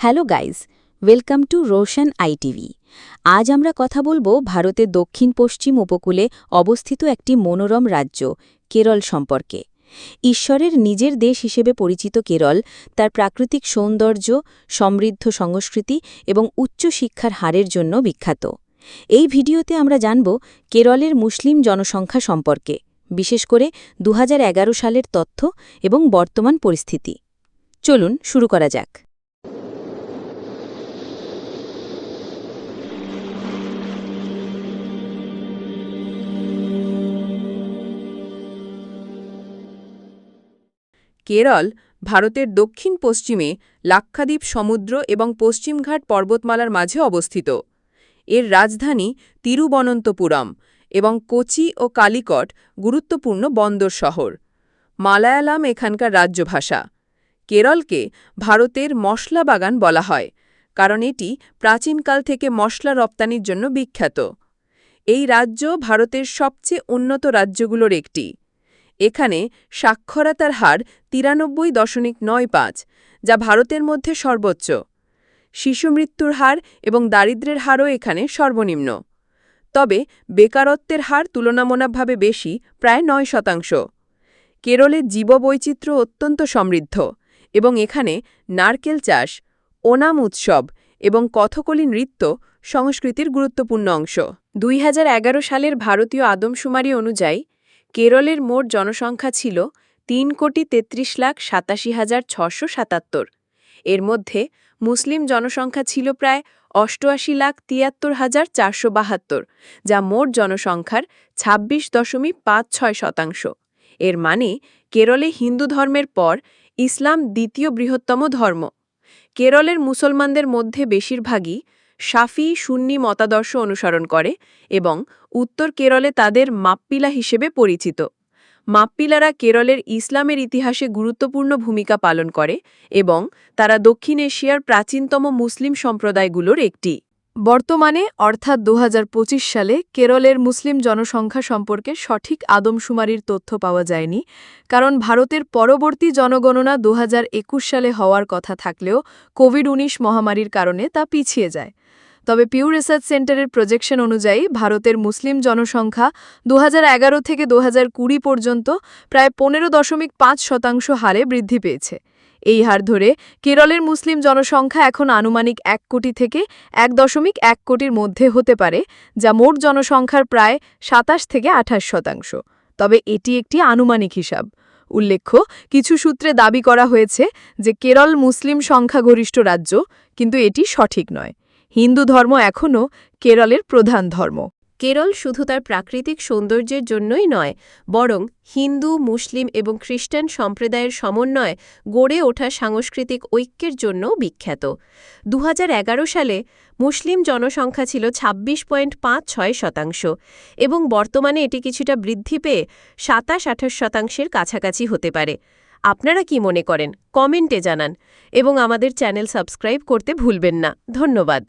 Hello guys welcome to Roshan ITV. আজ আমরা কথা বলব ভারতের দক্ষিণ পশ্চিম উপকূলে অবস্থিত একটি মনোরম রাজ্য, কেরল সম্পর্কে। ঈশ্বরের নিজের দেশ হিসেবে পরিচিত কেরল, তার প্রাকৃতিক সৌন্দর্য, সমৃদ্ধ সংস্কৃতি এবং উচ্চ শিক্ষার হারের জন্য বিখ্যাত। এই ভিডিওতে আমরা জানব কেরলের মুসলিম জনসংখ্যা সম্পর্কে, বিশেষ করে দু হাজার এগারো সালের তথ্য এবং বর্তমান পরিস্থিতি। চলুন শুরু করা যাক। কেরল ভারতের দক্ষিণ পশ্চিমে লাক্ষাদ্বীপ সমুদ্র এবং পশ্চিমঘাট পর্বতমালার মাঝে অবস্থিত। এর রাজধানী তিরুবনন্তপুরম এবং কোচি ও কালিকট গুরুত্বপূর্ণ বন্দর শহর। মালায়ালাম এখানকার রাজ্যভাষা। কেরলকে ভারতের মশলা বাগান বলা হয়, কারণ এটি প্রাচীনকাল থেকে মশলা রপ্তানির জন্য বিখ্যাত। এই রাজ্য ভারতের সবচেয়ে উন্নত রাজ্যগুলোর একটি। এখানে সাক্ষরতার হার তিরানব্বই দশমিক নয় পাঁচ, যা ভারতের মধ্যে সর্বোচ্চ। শিশু মৃত্যুর হার এবং দারিদ্র্যের হারও এখানে সর্বনিম্ন। তবে বেকারত্বের হার তুলনামূলকভাবে বেশি, প্রায় নয় শতাংশ। কেরলের জীববৈচিত্র্য অত্যন্ত সমৃদ্ধ এবং এখানে নারকেল চাষ, ওনাম উৎসব এবং কথকলি নৃত্য সংস্কৃতির গুরুত্বপূর্ণ অংশ। দুই হাজার এগারো সালের ভারতীয় আদমশুমারি অনুযায়ী কেরলের মোট জনসংখ্যা ছিল তিন কোটি তেত্রিশ লাখ সাতাশি হাজার ছশো সাতাত্তর। এর মধ্যে মুসলিম জনসংখ্যা ছিল প্রায় অষ্টআশি লাখ তিয়াত্তর হাজার চারশো বাহাত্তর, যা মোট জনসংখ্যার ২৬ দশমিক পাঁচ ছয় শতাংশ। এর মানে কেরলে হিন্দু ধর্মের পর ইসলাম দ্বিতীয় বৃহত্তম ধর্ম। কেরলের মুসলমানদের মধ্যে বেশিরভাগই শাফি সুন্নি মতাদর্শ অনুসরণ করে এবং উত্তর কেরলে তাদের মাপ্পিলা হিসেবে পরিচিত। মাপ্পিলারা কেরলের ইসলামের ইতিহাসে গুরুত্বপূর্ণ ভূমিকা পালন করে এবং তারা দক্ষিণ এশিয়ার প্রাচীনতম মুসলিম সম্প্রদায়গুলোর একটি। বর্তমানে, অর্থাৎ দুহাজার পঁচিশ সালে, কেরলের মুসলিম জনসংখ্যা সম্পর্কে সঠিক আদমশুমারির তথ্য পাওয়া যায়নি, কারণ ভারতের পরবর্তী জনগণনা দুহাজার একুশ সালে হওয়ার কথা থাকলেও কোভিড ১৯ মহামারীর কারণে তা পিছিয়ে যায়। তবে পিউ রিসার্চ সেন্টারের প্রজেকশন অনুযায়ী, ভারতের মুসলিম জনসংখ্যা দুহাজার এগারো থেকে দুহাজার কুড়ি পর্যন্ত প্রায় পনেরো দশমিক পাঁচ শতাংশ হারে বৃদ্ধি পেয়েছে। এই হার ধরে কেরলের মুসলিম জনসংখ্যা এখন আনুমানিক এক কোটি থেকে এক দশমিক এক কোটির মধ্যে হতে পারে, যা মোট জনসংখ্যার প্রায় সাতাশ থেকে আঠাশ শতাংশ। তবে এটি একটি আনুমানিক হিসাব। উল্লেখ্য, কিছু সূত্রে দাবি করা হয়েছে যে কেরল মুসলিম সংখ্যাগরিষ্ঠ রাজ্য, কিন্তু এটি সঠিক নয়। হিন্দু ধর্ম এখনও কেরলের প্রধান ধর্ম। কেরল শুধু তার প্রাকৃতিক সৌন্দর্যের জন্যই নয়, বরং হিন্দু, মুসলিম এবং খ্রিস্টান সম্প্রদায়ের সমন্বয়ে গড়ে ওঠা সাংস্কৃতিক ঐক্যের জন্য বিখ্যাত। দু হাজার এগারো সালে মুসলিম জনসংখ্যা ছিল ২৬ পয়েন্ট পাঁচ ছয় শতাংশ এবং বর্তমানে এটি কিছুটা বৃদ্ধি পেয়ে সাতাশ আঠাশ শতাংশের কাছাকাছি হতে পারে। আপনারা কি মনে করেন? কমেন্টে জানান এবং আমাদের চ্যানেল সাবস্ক্রাইব করতে ভুলবেন না। ধন্যবাদ।